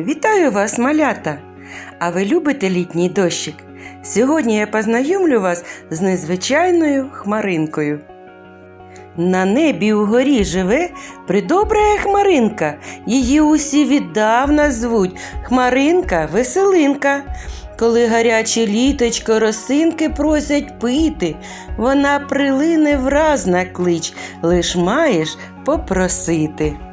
Вітаю вас, малята! А ви любите літній дощик? Сьогодні я познайомлю вас з незвичайною хмаринкою. На небі угорі живе придобрая хмаринка. Її усі віддавна звуть Хмаринка Веселинка. Коли гаряче літочко росинки просять пити, вона прилине враз на клич, лиш маєш попросити.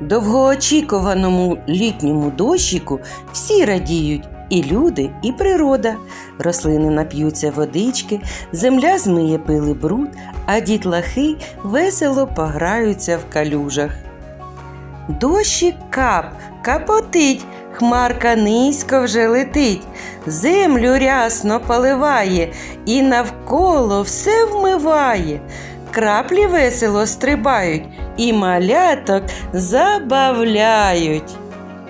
Довгоочікуваному літньому дощику всі радіють і люди, і природа. Рослини нап'ються водички, земля змиє пили бруд, а дітлахи весело пограються в калюжах. Дощик кап, капотить, хмарка низько вже летить, землю рясно поливає і навколо все вмиває. Краплі весело стрибають і маляток забавляють.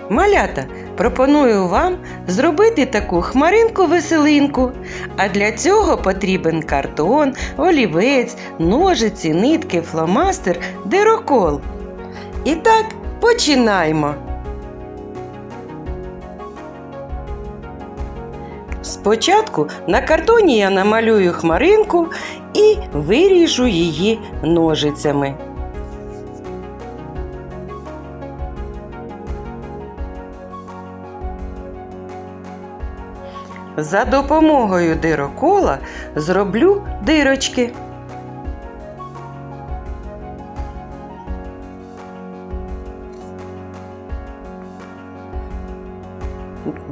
Малята, пропоную вам зробити таку хмаринку-веселинку. А для цього потрібен картон, олівець, ножиці, нитки, фломастер, дирокол. І так, починаємо. Спочатку на картоні я намалюю хмаринку і виріжу її ножицями. За допомогою дирокола зроблю дирочки.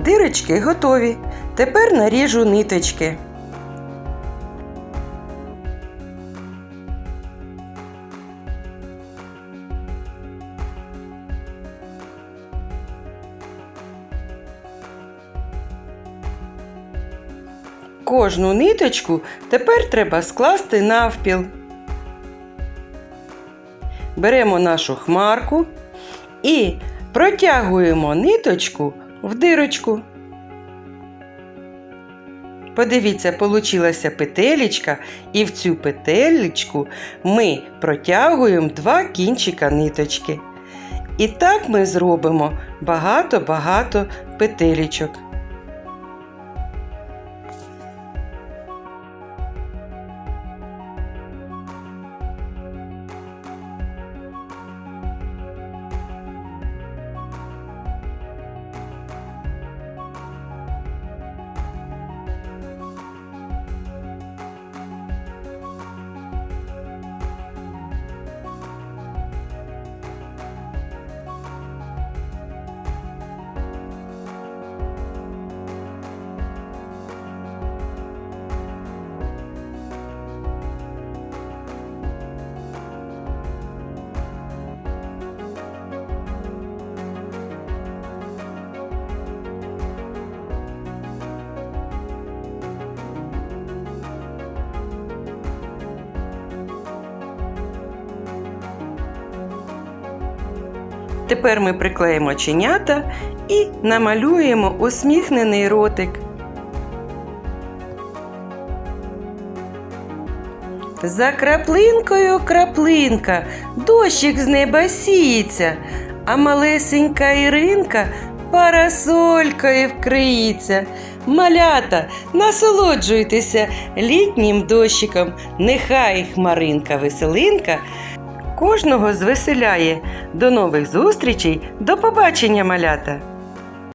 Дирочки готові. Тепер наріжу ниточки. Кожну ниточку тепер треба скласти навпіл. Беремо нашу хмарку і протягуємо ниточку в дирочку. Подивіться, получилася петелечка, і в цю петелечку ми протягуємо два кінчика ниточки. І так ми зробимо багато-багато петелечок. Тепер ми приклеїмо чинята і намалюємо усміхнений ротик. За краплинкою краплинка, дощик з неба сіється, а малесенька Іринка парасолькою вкриється. Малята, насолоджуйтеся літнім дощиком, нехай хмаринка веселинка кожного звеселяє. До нових зустрічей, до побачення, малята!